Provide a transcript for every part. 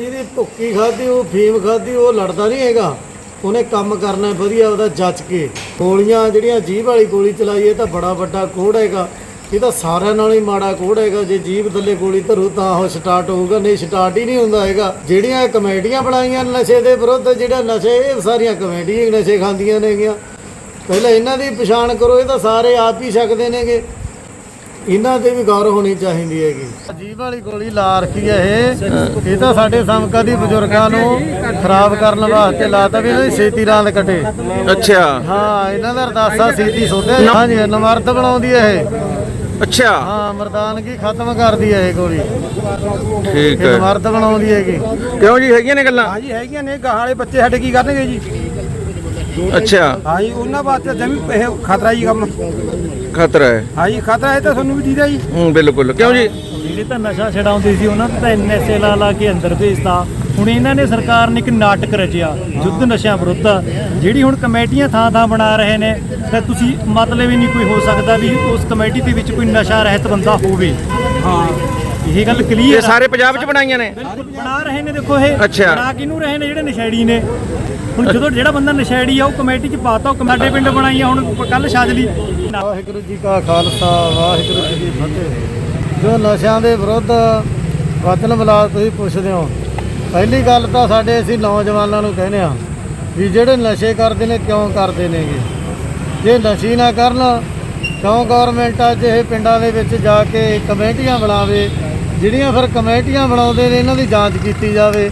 ਜਿਹਦੀ ਭੁੱਕੀ ਖਾਦੀ ਉਹ ਫੀਮ ਖਾਦੀ ਉਹ ਲੜਦਾ ਨਹੀਂ ਹੈਗਾ। ਉਹਨੇ ਕੰਮ ਕਰਨਾ ਵਧੀਆ ਉਹਦਾ ਜੱਜ ਕੇ। ਗੋਲੀਆਂ ਜਿਹੜੀਆਂ ਜੀਭ ਵਾਲੀ ਗੋਲੀ ਚਲਾਈ, ਇਹ ਤਾਂ ਬੜਾ ਵੱਡਾ ਕੋੜ ਹੈਗਾ। ਇਹ ਤਾਂ ਸਾਰਿਆਂ ਨਾਲ ਹੀ ਮਾੜਾ ਕੋੜ ਹੈਗਾ। ਜੇ ਜੀਭ ਥੱਲੇ ਗੋਲੀ ਧਰੂ, ਤਾਂ ਉਹ ਸਟਾਰਟ ਹੋਊਗਾ, ਨਹੀਂ ਸਟਾਰਟ ਹੀ ਨਹੀਂ ਹੁੰਦਾ ਹੈਗਾ। ਜਿਹੜੀਆਂ ਇਹ ਕਮੇਡੀਆਂ ਬਣਾਈਆਂ ਨਸ਼ੇ ਦੇ ਵਿਰੁੱਧ, ਜਿਹੜਾ ਨਸ਼ੇ, ਇਹ ਸਾਰੀਆਂ ਕਮੇਡੀਆਂ ਨਸ਼ੇ ਖਾਂਦੀਆਂ ਨੇਗੀਆਂ। ਪਹਿਲਾਂ ਇਹਨਾਂ ਦੀ ਪਛਾਣ ਕਰੋ, ਇਹ ਤਾਂ ਸਾਰੇ ਆਪ ਹੀ ਸਕਦੇ ਨੇਗੇ। ਇਹਨਾਂ ਤੇ ਵੀ ਗੌਰ ਹੋਣੀ ਚਾਹੀਦੀ ਹੈਗੀ। ਜੀਭ ਵਾਲੀ ਗੋਲੀ ਲਾ ਰੱਖੀ ਹੈ ਇਹ। ਇਹ ਤਾਂ ਸਾਡੇ ਸਮਕਾ ਦੀ ਬਜ਼ੁਰਗਾਂ ਨੂੰ ਖਰਾਬ ਕਰਨ ਵਾਸਤੇ ਲਾਤਾ ਵੀ ਇਹਨਾਂ ਦੀ ਛੇਤੀ ਰਾਂਦ ਕੱਟੇ ਅੱਛਾ। ਹਾਂ ਇਹਨਾਂ ਦਾ ਅਰਦਾਸਾ ਛੇਤੀ ਸੋਧੇ ਹਾਂਜੀ ਨਮਰਦ ਬਣਾਉਂਦੀ ਹੈ ਇਹ। ਅੱਛਾ। ਹਾਂ ਮਰਦਾਨਗੀ ਖਤਮ ਕਰਦੀ ਹੈ ਇਹ ਗੋਲੀ। ਠੀਕ ਇਹ ਹੈ। ਨਮਰਦ ਬਣਾਉਂਦੀ ਹੈਗੀ। ਕਿਉਂ ਜੀ ਹੈਗੀਆਂ ਨੇ ਗੱਲਾਂ? ਹਾਂਜੀ ਹੈਗੀਆਂ ਨੇ ਗਾਹਾਂ ਵਾਲੇ ਬੱਚੇ ਸਾਡੇ ਕੀ ਕਰਨਗੇ ਜੀ? ਅੱਛਾ। ਹਾਂਜੀ ਉਹਨਾਂ ਵਾਸਤੇ ਜਮੀ ਇਹ ਖਤਰਾ ਹੀ ਕੰਮ। ਖਤਰਾ ਹੈ। ਹਾਂਜੀ ਖਤਰਾ ਹੈ ਤਾਂ ਤੁਹਾਨੂੰ ਵੀ ਦੀਦਾ ਜੀ ਹੂੰ ਬਿਲਕੁਲ। ਕਿਉਂ ਜੀ? ਜਿਹੜੇ ਤਾਂ ਨਸ਼ਾ ਛਡਾਉਂਦੇ ਸੀ ਉਹਨਾਂ ਨੂੰ ਤਾਂ ਐਨਐਸਏ ਲਾ ਲਾ ਕੇ ਅੰਦਰ ਭੇਜਤਾ। ਹੁਣ ਇਹਨਾਂ ਨੇ ਸਰਕਾਰ ਨੇ ਇੱਕ ਨਾਟਕ ਰਚਿਆ ਯੁੱਧ ਨਸ਼ਿਆਂ ਵਿਰੁੱਧ। ਜਿਹੜੀ ਹੁਣ ਕਮੇਟੀਆਂ ਥਾਂ ਥਾਂ ਬਣਾ ਰਹੇ ਨੇ ਤਾਂ ਤੁਸੀਂ ਮਤਲਬ ਹੀ ਨਹੀਂ ਕੋਈ ਹੋ ਸਕਦਾ ਵੀ ਉਸ ਕਮੇਟੀ ਦੇ ਵਿੱਚ ਕੋਈ ਨਸ਼ਾ ਰਹਿਤ ਬੰਦਾ ਹੋਵੇ। ਹਾਂ। ਇਹ ਗੱਲ ਇਹ ਕਲੀਅਰ ਸਾਰੇ ਪੰਜਾਬ 'ਚ ਬਣਾਈਆਂ ਨੇ? ਬਣਾ ਰਹੇ ਨੇ ਦੇਖੋ ਇਹ। ਅੱਛਾ। ਬਣਾ ਕਿਹਨੂੰ ਰਹੇ ਨੇ ਜਿਹੜੇ ਨਸ਼ੇੜੀ ਨੇ? ਹੁਣ ਜਦੋਂ ਜਿਹੜਾ ਬੰਦਾ ਨਸ਼ੇੜੀ ਆ, ਉਹ ਕਮੇਟੀ 'ਚ ਪਾਤਾ, ਉਹ ਕਮੇਟੀ ਪਿੰਡ ਬਣਾਈਆਂ ਹੁਣ ਕੱਲ ਛਾਜਲੀ ਵਾਹਿਗੁਰੂ ਜੀ ਕਾ ਖਾਲਸਾ, ਵਾਹਿਗੁਰੂ ਜੀ ਕੀ ਫਤਿਹ। ਜੋ ਨਸ਼ਿਆਂ ਦੇ ਵਿਰੁੱਧ ਵਚਨ ਮਿਲਾ ਤੁਸੀਂ ਪੁੱਛਦੇ ਹੋ, ਪਹਿਲੀ ਗੱਲ ਤਾਂ ਸਾਡੇ ਅਸੀਂ ਨੌਜਵਾਨਾਂ ਨੂੰ ਕਹਿੰਦੇ ਆ ਵੀ ਜਿਹੜੇ ਨਸ਼ੇ ਕਰਦੇ ਨੇ, ਕਿਉਂ ਕਰਦੇ ਨੇਗੇ? ਜੇ ਨਸ਼ੀ ਨਾ ਕਰਨ, ਕਿਉਂ ਗਵਰਨਮੈਂਟ ਅੱਜ ਇਹ ਪਿੰਡਾਂ ਦੇ ਵਿੱਚ ਜਾ ਕੇ ਕਮੇਟੀਆਂ ਬਣਾਵੇ? ਜਿਹੜੀਆਂ ਫਿਰ ਕਮੇਟੀਆਂ ਬਣਾਉਂਦੇ ਨੇ, ਇਹਨਾਂ ਦੀ ਜਾਂਚ ਕੀਤੀ ਜਾਵੇ।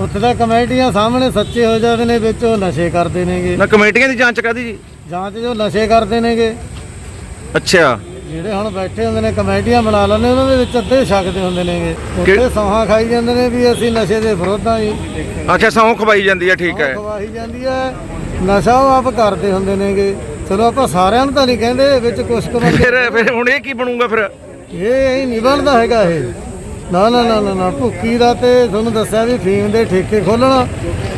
ਉੱਥੇ ਤਾਂ ਕਮੇਟੀਆਂ ਸਾਹਮਣੇ ਸੱਚੇ ਹੋ ਜਾਂਦੇ ਨੇ ਵਿੱਚ ਉਹ ਨਸ਼ੇ ਕਰਦੇ ਨੇਗੇ। ਨਾ ਕਮੇਟੀਆਂ ਦੀ ਜਾਂਚ ਕਾਦੀ ਜੀ? ਜਾਂਚ ਜੋ ਨਸ਼ੇ ਕਰਦੇ ਨੇਗੇ। ਅੱਛਾ। ਜਿਹੜੇ ਹੁਣ ਬੈਠੇ ਹੁੰਦੇ ਨੇ ਕਮੇਟੀਆਂ ਬਣਾ ਲੈਂਦੇ ਉਹਨਾਂ ਦੇ ਵਿੱਚ ਅੱਧੇ ਛਕਦੇ ਹੁੰਦੇ ਨੇਗੇ। ਉੱਥੇ ਸੌਹਾਂ ਖਾਈ ਜਾਂਦੇ ਨੇ ਵੀ ਅਸੀਂ ਨਸ਼ੇ ਦੇ ਵਿਰੋਧ ਹਾਂ ਜੀ। ਅੱਛਾ ਸੌਂ ਖਵਾਈ ਜਾਂਦੀ ਹੈ ਠੀਕ ਹੈ। ਖਵਾਹੀ ਜਾਂਦੀ ਹੈ ਨਸ਼ਾ ਉਹ ਆਪ ਕਰਦੇ ਹੁੰਦੇ ਨੇਗੇ। ਚਲੋ ਆਪਾਂ ਸਾਰਿਆਂ ਨੂੰ ਤਾਂ ਨਹੀਂ ਕਹਿੰਦੇ ਵਿੱਚ ਕੁਝ ਕੁ ਬੰਦੇ ਫਿਰ ਫਿਰ ਹੁਣ ਇਹ ਕੀ ਬਣੂਗਾ ਫਿਰ? ਇਹ ਇਹ ਨਹੀਂ ਬਣਦਾ ਹੈਗਾ ਇਹ। ਨਾ ਨਾ ਨਾ ਨਾ ਨਾ ਭੁੱਕੀ ਦਾ ਤੇ ਤੁਹਾਨੂੰ ਦੱਸਿਆ ਵੀ ਫੀਮ ਦੇ ਠੇਕੇ ਖੋਲਣਾ।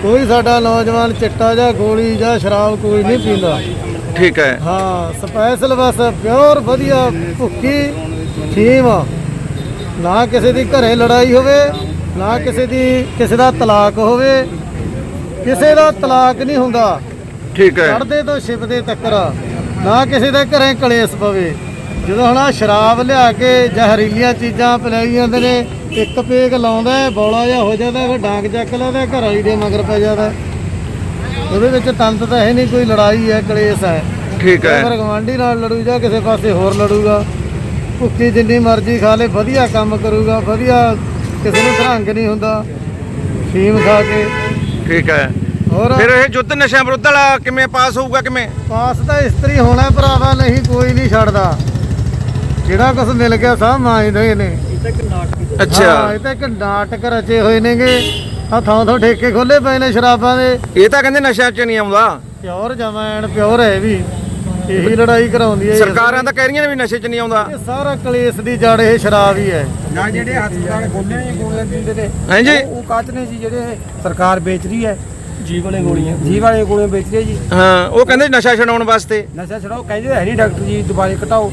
ਕੋਈ ਸਾਡਾ ਨੌਜਵਾਨ ਚਿੱਟਾ ਜਾਂ ਗੋਲੀ ਜਾਂ ਸ਼ਰਾਬ ਕੋਈ ਨਹੀਂ ਪੀਂਦਾ। ਠੀਕ ਹੈ। ਹਾਂ ਸਪੈਸ਼ਲ ਬਸ ਪਿਓਰ ਵਧੀਆ ਭੁੱਕੀ ਫੀਮ ਨਾ ਕਿਸੇ ਦੀ ਘਰੇ ਲੜਾਈ ਹੋਵੇ ਨਾ ਕਿਸੇ ਦੀ ਕਿਸੇ ਦਾ ਤਲਾਕ ਹੋਵੇ। ਕਿਸੇ ਦਾ ਤਲਾਕ ਨਹੀਂ ਹੁੰਦਾ। ਠੀਕ ਹੈ। ਚੜਦੇ ਤੋਂ ਛਿਪਦੇ ਤੱਕਰ। ਨਾ ਕਿਸੇ ਦੇ ਘਰੇ ਕਲੇਸ਼ ਪਵੇ। ਜਦੋਂ ਹੁਣ ਆਹ ਸ਼ਰਾਬ ਲਿਆ ਕੇ ਜ਼ਹਿਰੀਲੀਆਂ ਚੀਜ਼ਾਂ ਪਿਲਾਈ ਜਾਂਦੇ ਨੇ ਇੱਕ ਪੇਗ ਲਾਉਂਦਾ ਬੌਲਾ ਜਿਹਾ ਹੋ ਜਾਂਦਾ ਫਿਰ ਡਾਂਗ ਚੱਕ ਲੈਂਦਾ ਘਰ ਵਾਲੀ ਦੇ ਮਗਰ ਪੈ ਜਾਂਦਾ। ਉਹਦੇ ਵਿੱਚ ਤੰਤ ਤਾਂ ਹੈ ਨਹੀਂ ਕੋਈ ਲੜਾਈ ਹੈ ਕਲੇਸ਼ ਹੈ। ਠੀਕ ਹੈ। ਅਗਰ ਗਵਾਂਢੀ ਨਾਲ ਲੜੂ ਜਾਂ ਕਿਸੇ ਪਾਸੇ ਹੋਰ ਲੜੂਗਾ। ਭੁੱਕੀ ਜਿੰਨੀ ਮਰਜ਼ੀ ਖਾ ਲੇ ਵਧੀਆ ਕੰਮ ਕਰੂਗਾ ਵਧੀਆ ਕਿਸੇ ਨੂੰ ਧਰੰਗ ਨਹੀਂ ਹੁੰਦਾ ਫੀਮ ਖਾ ਕੇ। ਠੀਕ ਹੈ। ਹੋਰ? ਫਿਰ ਇਹ ਯੁੱਧ ਨਸ਼ਿਆਂ ਵਿਰੁੱਧ ਵਾਲਾ ਕਿਵੇਂ ਪਾਸ ਹੋਊਗਾ ਕਿਵੇਂ? ਪਾਸ ਤਾਂ ਇਸਤਰੀ ਹੋਣਾ ਭਰਾਵਾ ਨਹੀਂ ਕੋਈ ਨਹੀਂ ਛੱਡਦਾ। ਜਿਹੜਾ ਕੁਝ ਮਿਲ ਗਿਆ ਸਭ ਮਾਂਜਦੇ ਨੇ। ਹਾਂ, ਅੱਛਾ ਇਹ ਤਾਂ ਇੱਕ ਨਾਟਕ ਰਚੇ ਹੋਏ ਨੇਗੇ। ਆ ਥਾਂ ਥਾਂ ਠੇਕੇ ਖੋਲੇ ਪਏ ਨੇ ਸ਼ਰਾਬਾਂ ਦੇ। ਇਹ ਤਾਂ ਕਹਿੰਦੇ ਨਸ਼ਿਆਂ 'ਚ ਨਹੀਂ ਆਉਂਦਾ। ਪਿਓਰ ਜਮੈਣ ਪਿਓਰ ਹੈ ਵੀ। ਇਹੀ ਲੜਾਈ ਕਰਾਉਂਦੀ ਹੈ ਇਹ। ਸਰਕਾਰਾਂ ਤਾਂ ਕਹਿ ਰਹੀਆਂ ਨੇ ਵੀ ਨਸ਼ੇ 'ਚ ਨਹੀਂ ਆਉਂਦਾ। ਇਹ ਸਾਰਾ ਕਲੇਸ਼ ਦੀ ਜੜ ਇਹ ਸ਼ਰਾਬ ਹੀ ਹੈ। ਨਾ ਜਿਹੜੇ ਹਸਪਤਾਲ ਖੋਲੇ ਨੇ ਗੋਲੀਆਂ ਦਿੰਦੇ ਨੇ ਹਾਂਜੀ ਉਹ- ਕਾਚ ਨੇ ਜੀ ਜਿਹੜੇ ਸਰਕਾਰ ਵੇਚ ਰਹੀ ਹੈ। ਜੀਵ ਵਾਲੇ ਗੋਲੀਆਂ। ਜੀ ਵਾਲੇ ਗੋਲੀਆਂ ਵੇਚ ਰਹੀ ਹੈ ਜੀ। ਹਾਂ ਉਹ ਕਹਿੰਦੇ ਨਸ਼ਾ ਛਡਾਉਣ ਵਾਸਤੇ। ਨਸ਼ਾ ਛੜਾਓ ਕਹਿੰਦੇ ਹੈ ਨਹੀਂ ਡਾਕਟਰ ਜੀ ਦੁਬਾਰੇ ਘਟਾਓ।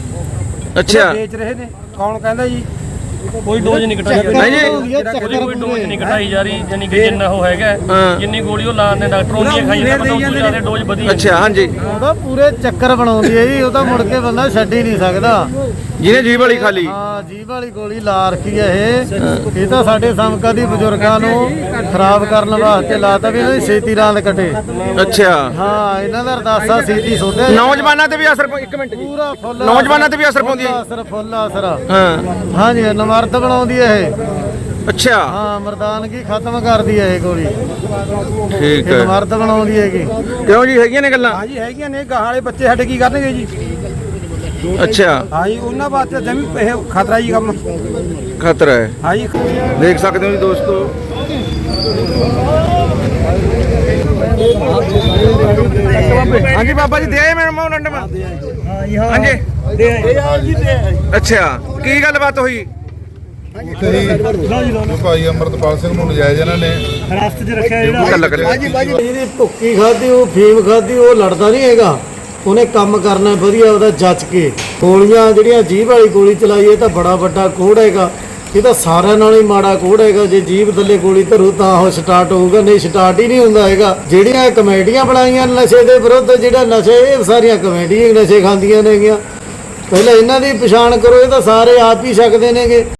ਅੱਛਾ। ਵੇਚ ਰਹੇ ਨੇ ਕੌਣ ਕਹਿੰਦਾ ਜੀ? ਕੋਈ ਡੋਜ਼ ਨਹੀਂ ਚੱਕਰ ਕੋਈ ਡੋਜ਼। ਨਹੀਂ ਘਟਾਈ ਜਾ ਰਹੀ ਜਾਨੀ ਕਿ ਜਿੰਨਾ ਉਹ ਹੈਗਾ। ਜਿੰਨੀ ਗੋਲੀ ਉਹ ਲਾਉਂਦੇ ਡਾਕਟਰ ਉਹਨੀਆਂ ਖਾਈ ਜਾਂਦਾ ਤੋਂ ਜ਼ਿਆਦਾ ਡੋਜ਼ ਵਧੀ ਅੱਛਾ ਹਾਂਜੀ। ਉਹਦਾ ਪੂਰੇ ਚੱਕਰ ਬਣਾਉਂਦੀ ਹੈ ਜੀ ਉਹ ਤਾਂ ਮੁੜ ਕੇ ਬੰਦਾ ਛੱਡ ਹੀ ਨਹੀਂ ਸਕਦਾ। ਜਿਹਨੇ ਜੀਭ ਵਾਲੀ ਖਾਲੀ ਹਾਂ ਜੀਭ ਵਾਲੀ ਗੋਲੀ ਲਾ ਰੱਖੀ ਹੈ ਇਹ। ਇਹ ਤਾਂ ਸਾਡੇ ਸਮਕਾ ਦੀ ਬਜ਼ੁਰਗਾਂ ਨੂੰ ਖਰਾਬ ਕਰਨ ਵਾਸਤੇ ਲਾਤਾ ਵੀ ਇਹਨਾਂ ਦੀ ਛੇਤੀ ਰਾਂਦ ਕੱਟੇ। ਅੱਛਾ। ਹਾਂ ਇਹਨਾਂ ਦਾ ਅਰਦਾਸਾ ਛੇਤੀ ਸੋਧੇ ਨੌਜਵਾਨਾਂ ਤੇ ਵੀ ਅਸਰ ਇੱਕ ਮਿੰਟ ਜੀ। ਪੂਰਾ ਫੁੱਲ ਨੌਜਵਾਨਾਂ ਤੇ ਵੀ ਅਸਰ ਪਾਉਂਦੀ ਹੈ? ਅਸਰ ਫੁੱਲ ਅਸਰ ਹਾਂ। ਹਾਂਜੀ ਨਮਰਦ ਬਣਾਉਂਦੀ ਹੈ ਇਹ। ਅੱਛਾ। ਹਾਂ ਮਰਦਾਨਗੀ ਖਤਮ ਕਰਦੀ ਹੈ ਇਹ ਗੋਲੀ। ਠੀਕ ਹੈ। ਨਮਰਦ ਬਣਾਉਂਦੀ ਹੈਗੀ। ਕਿਉਂ ਜੀ ਹੈਗੀਆਂ ਨੇ ਗੱਲਾਂ? ਹਾਂਜੀ ਹੈਗੀਆਂ ਨੇ ਗਾਹਾਂ ਵਾਲੇ ਬੱਚੇ ਸਾਡੇ ਕੀ ਕਰਨਗੇ ਜੀ? ਅੱਛਾ। ਹਾਂਜੀ ਉਹਨਾਂ ਵਾਸਤੇ ਜਮੀ ਇਹ ਖਤਰਾ ਹੀ ਕੰਮ। ਖਤਰਾ ਹੈ। ਹਾਂਜੀ। ਦੇਖ ਸਕਦੇ ਹੋ ਜੀ ਦੋਸਤੋ। ਹਾਂਜੀ ਬਾਬਾ ਜੀ ਦੇ ਆਏ ਮੇਰੇ ਮੂੰਹ ਨੰਡਮ ਹਾਂਜੀ। ਅੱਛਾ ਕੀ ਗੱਲਬਾਤ ਹੋਈ? ਉੱਥੇ ਭਾਈ ਅਮਰਤਪਾਲ ਸਿੰਘ ਨੂੰ ਨਜਾਇਜ਼ ਇਹਨਾਂ ਨੇ ਗੱਲ ਕਰਿਓ ਜਿਹਦੀ ਭੁੱਕੀ ਖਾਦੀ ਉਹ ਫੀਮ ਖਾਦੀ ਉਹ ਲੜਦਾ ਨਹੀਂ ਹੈਗਾ। ਉਹਨੇ ਕੰਮ ਕਰਨਾ ਵਧੀਆ ਉਹਦਾ ਜੱਜ ਕੇ। ਗੋਲੀਆਂ ਜਿਹੜੀਆਂ ਜੀਭ ਵਾਲੀ ਗੋਲੀ ਚਲਾਈ, ਇਹ ਤਾਂ ਬੜਾ ਵੱਡਾ ਕੋੜ ਹੈਗਾ। ਇਹ ਤਾਂ ਸਾਰਿਆਂ ਨਾਲ ਹੀ ਮਾੜਾ ਕੋਡ ਹੈਗਾ। ਜੇ ਜੀਭ ਥੱਲੇ ਗੋਲੀ ਧਰੂ ਤਾਂ ਉਹ ਸਟਾਰਟ ਹੋਊਗਾ, ਨਹੀਂ ਸਟਾਰਟ ਹੀ ਨਹੀਂ ਹੁੰਦਾ ਹੈਗਾ। ਜਿਹੜੀਆਂ ਇਹ ਕਮੇਟੀਆਂ ਬਣਾਈਆਂ ਨਸ਼ੇ ਦੇ ਵਿਰੁੱਧ, ਜਿਹੜਾ ਨਸ਼ੇ, ਇਹ ਸਾਰੀਆਂ ਕਮੇਟੀਆਂ ਨਸ਼ੇ ਖਾਂਦੀਆਂ ਨੇਗੀਆਂ। ਪਹਿਲਾਂ ਇਹਨਾਂ ਦੀ ਪਛਾਣ ਕਰੋ, ਇਹ ਤਾਂ ਸਾਰੇ ਆਪ ਹੀ ਸਕਦੇ ਨੇਗੇ।